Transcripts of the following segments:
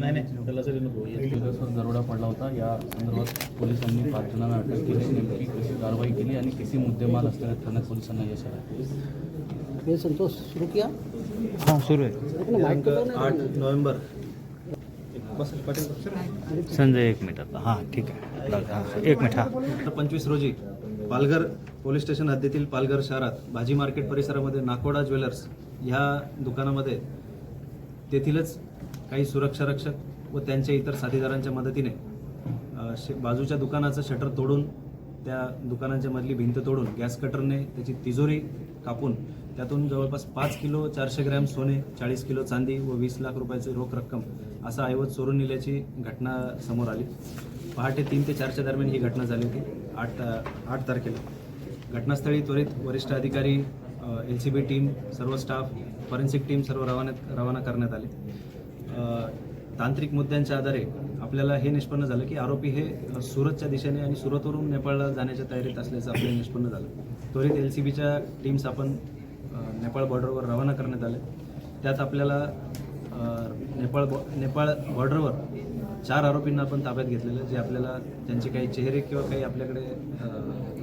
नाही नाही. त्याला नको दरोडा पडला होता. या संदर्भात पोलिसांनी पाच जणांना अटक केली. नेमकी कशी कारवाई केली आणि किती मुद्देमाल असलेल्या ठाण्यात पोलिसांना यश आलं? ये संतोष शुरू किया? हाँ शुरू है दिनांक आठ नोव्हेंबर. संजय एक मिनिट आता. हां ठीक आहे. हाँ, एक मिनिट हां. तर पंचवीस रोजी पालघर पोलीस स्टेशन हद्दीतील पालघर शहरात भाजी मार्केट परिसरामध्ये नाकोडा ज्वेलर्स ह्या दुकानामध्ये तेथीलच काही सुरक्षा रक्षक व त्यांच्या इतर साथीदारांच्या मदतीने शे- बाजूच्या दुकानाचं शटर तोडून त्या दुकानांच्या मधली भिंत तोडून गॅस कटरने त्याची तिजोरी कापून त्यातून जवळपास पाच किलो चारशे ग्रॅम सोने चाळीस किलो चांदी व वीस लाख रुपयाची रोख रक्कम असा ऐवज चोरून नेल्याची घटना समोर आली. पहाटे तीन ते चारच्या दरम्यान ही घटना झाली होती आठ आठ तारखेला. घटनास्थळी त्वरित वरिष्ठ अधिकारी एल सी बी टीम सर्व स्टाफ फॉरेन्सिक टीम सर्व रवाना रवाना करण्यात आले. तांत्रिक मुद्द्यांच्या आधारे आपल्याला हे निष्पन्न झालं की आरोपी हे सुरतच्या दिशेने आणि सुरतवरून नेपाळला जाण्याच्या तयारीत असल्याचं आपल्याला निष्पन्न झालं. त्वरित एल सी बीच्या टीम्स आपण नेपाळ बॉर्डरवर रवाना करण्यात आले. त्यात आपल्याला नेपाळ बॉ नेपाळ बॉर्डरवर चार आरोपींना आपण ताब्यात घेतलेलं जे आपल्याला त्यांचे काही चेहरे किंवा काही आपल्याकडे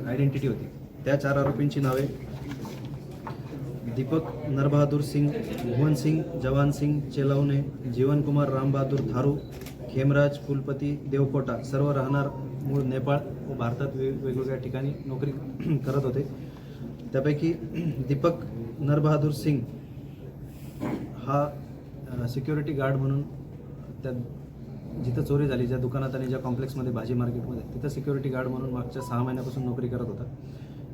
आयडेंटिटी होती. त्या चार आरोपींची नावे दीपक नरबहादूर सिंग भुवन सिंग जवान सिंग चेलावणे जीवन कुमार रामबहादूर थारू खेमराज फुलपती देवकोटा सर्व राहणार मूळ नेपाळ व भारतात वेगवेगळ्या ठिकाणी नोकरी करत होते. त्यापैकी दीपक नरबहादूर सिंग हा सिक्युरिटी गार्ड म्हणून त्या जिथं चोरी झाली ज्या दुकानात आणि ज्या कॉम्प्लेक्समध्ये भाजी मार्केटमध्ये तिथं सिक्युरिटी गार्ड म्हणून मागच्या सहा महिन्यापासून नोकरी करत होता.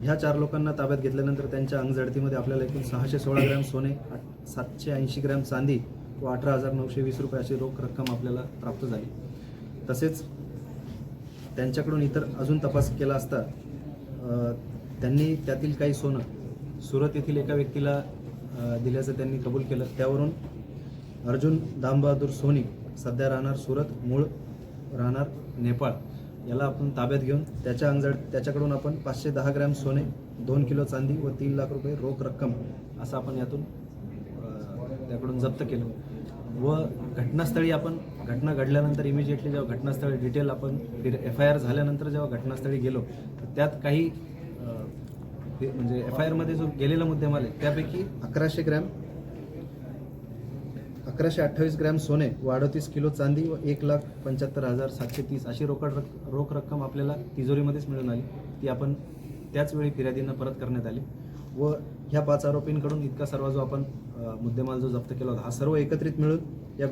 ह्या चार लोकांना ताब्यात घेतल्यानंतर त्यांच्या अंगझडतीमध्ये आपल्याला एकूण सहाशे सोळा ग्रॅम सोने सातशे ऐंशी ग्रॅम चांदी व अठरा हजार नऊशे वीस रुपये अशी रोख रक्कम आपल्याला प्राप्त झाली. तसेच त्यांच्याकडून इतर अजून तपास केला असता त्यांनी त्यातील काही सोनं सुरत येथील एका व्यक्तीला दिल्याचं त्यांनी कबूल केलं. त्यावरून अर्जुन दामबहादूर सोनी सध्या राहणार सुरत मूळ राहणार नेपाळ. याला आपण ताब्यात घेऊन त्याच्या अंगजड त्याच्याकडून आपण पाचशे दहा ग्रॅम सोने दोन किलो चांदी व तीन लाख रुपये रोख रक्कम असं आपण यातून त्याकडून जप्त केलं. व घटनास्थळी आपण घटना घडल्यानंतर इमिजिएटली जेव्हा घटनास्थळी डिटेल आपण एफ आय आर झाल्यानंतर जेव्हा घटनास्थळी गेलो तर त्यात काही ते म्हणजे एफ आय आरमध्ये जो गेलेला मुद्देमाल आहे त्यापैकी अकराशे ग्रॅम अकराशे अठ्ठावीस ग्रॅम सोने व अडतीस किलो चांदी व एक लाख पंच्याहत्तर हजार सातशे तीस अशी रोकड रक रोख रक्कम आपल्याला तिजोरीमध्येच मिळून आली. ती आपण त्याचवेळी फिर्यादींना परत करण्यात आली. व ह्या पाच आरोपींकडून इतका सर्व जो आपण मुद्देमाल जो जप्त केला होता हा सर्व एकत्रित मिळून या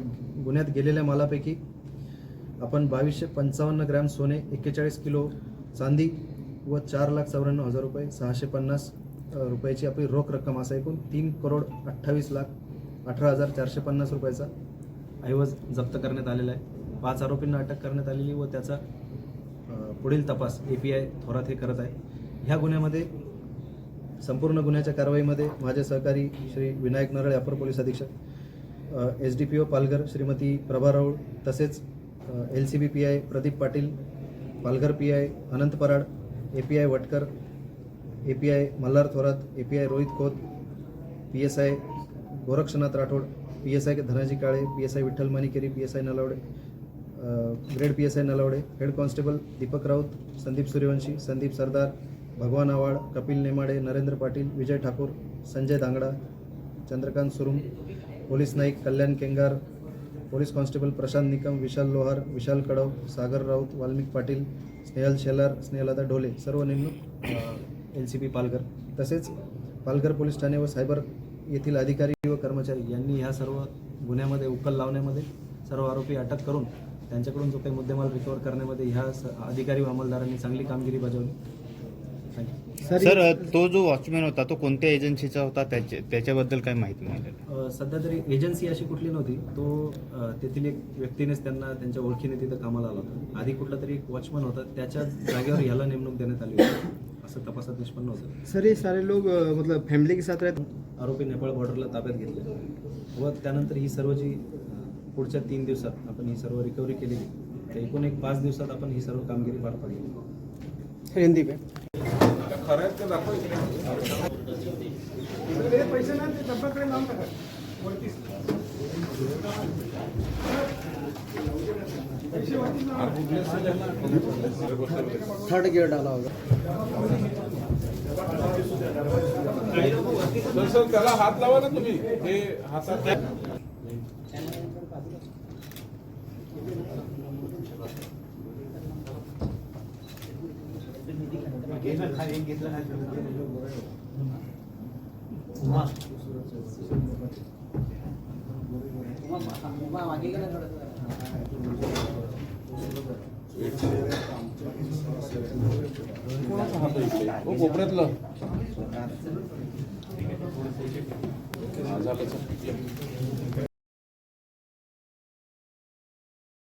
गुन्ह्यात गेलेल्या मालापैकी आपण बावीसशे पंचावन्न ग्रॅम सोने एक्केचाळीस किलो चांदी व चार लाख चौऱ्याण्णव हजार रुपये सहाशे पन्नास रुपयाची आपली रोख रक्कम असा एकूण तीन करोड अठ्ठावीस लाख अठरा हजार चारशे पन्नास रुपयाचा ऐवज जप्त करण्यात आलेला आहे. पाच आरोपींना अटक करण्यात आलेली व त्याचा पुढील तपास ए पी आय थोरात हे करत आहे. ह्या गुन्ह्यामध्ये संपूर्ण गुन्ह्याच्या कारवाईमध्ये माझे सहकारी श्री विनायक नरळे अपर पोलीस अधीक्षक S D P O Palghar Shrimati Prabha Raul तसेच L C B P I Pradeep Patil Palghar P I Anant Parad A P I Vatkar A P I Malhar Thorat A P I Rohit Khot P S I Gorakshnath Rathod P S I Dhanaji Kale P S I Vitthal Manikeri P S I Nalawade grade P S I Nalawade head constable Deepak Raut Sandeep Suryavanshi Sandeep Sardar Bhagwan Awad Kapil Nemade Narendra Patil Vijay Thakur Sanjay Dangda Chandrakant Surum police naik Kalyan Kengar police constable Prashant Nikam Vishal Lohar Vishal Kadav Sagar Raut Valmik Patil Snehal Shelar Snehalata Dhole सर्व नेमणूक L C P Palghar. तसेच Palghar police Thane व cyber येथील अधिकारी व कर्मचारी यांनी ह्या सर्व गुन्ह्यामध्ये उकल लावण्यामध्ये सर्व आरोपी अटक करून त्यांच्याकडून जो काही मुद्देमाल रिकवर करण्यामध्ये ह्या अधिकारी व अंमलदारांनी चांगली कामगिरी बजावली. थँक्यू सर तो जो वॉचमॅन होता तो कोणत्या एजन्सीचा होता? त्याचे त्याच्याबद्दल काय माहिती मिळाली? अ, सध्या तरी एजन्सी अशी कुठली नव्हती. तो अ, तेथील एक व्यक्तीनेच त्यांना त्यांच्या ओळखीने तिथं कामाला आला होता. आधी कुठला तरी एक वॉचमन होता. त्याच्या जागेवर ह्याला नेमणूक देण्यात आली होती. असं तपासात निष्पन्न होतं. सर ये सारे लोग अ, मतलब फैमिली के साथ रहते आरोपी नेपाळ बॉर्डरला ताब्यात घेतले. व त्यानंतर ही सर्व जी अ, पुढच्या तीन दिवसात आपण ही सर्व रिकव्हरी केलेली तर एकूण एक पाच दिवसात आपण ही सर्व कामगिरी पार पाडली. हिंदी पे. पैसे ना ते डब्बाकडे लावून टाका. वरतीच थर्ड गियर डाला होगा। सर सर त्याला हात लावा ना तुम्ही. हे हातात हात? हो कोपऱ्यातलं हा, झालं सर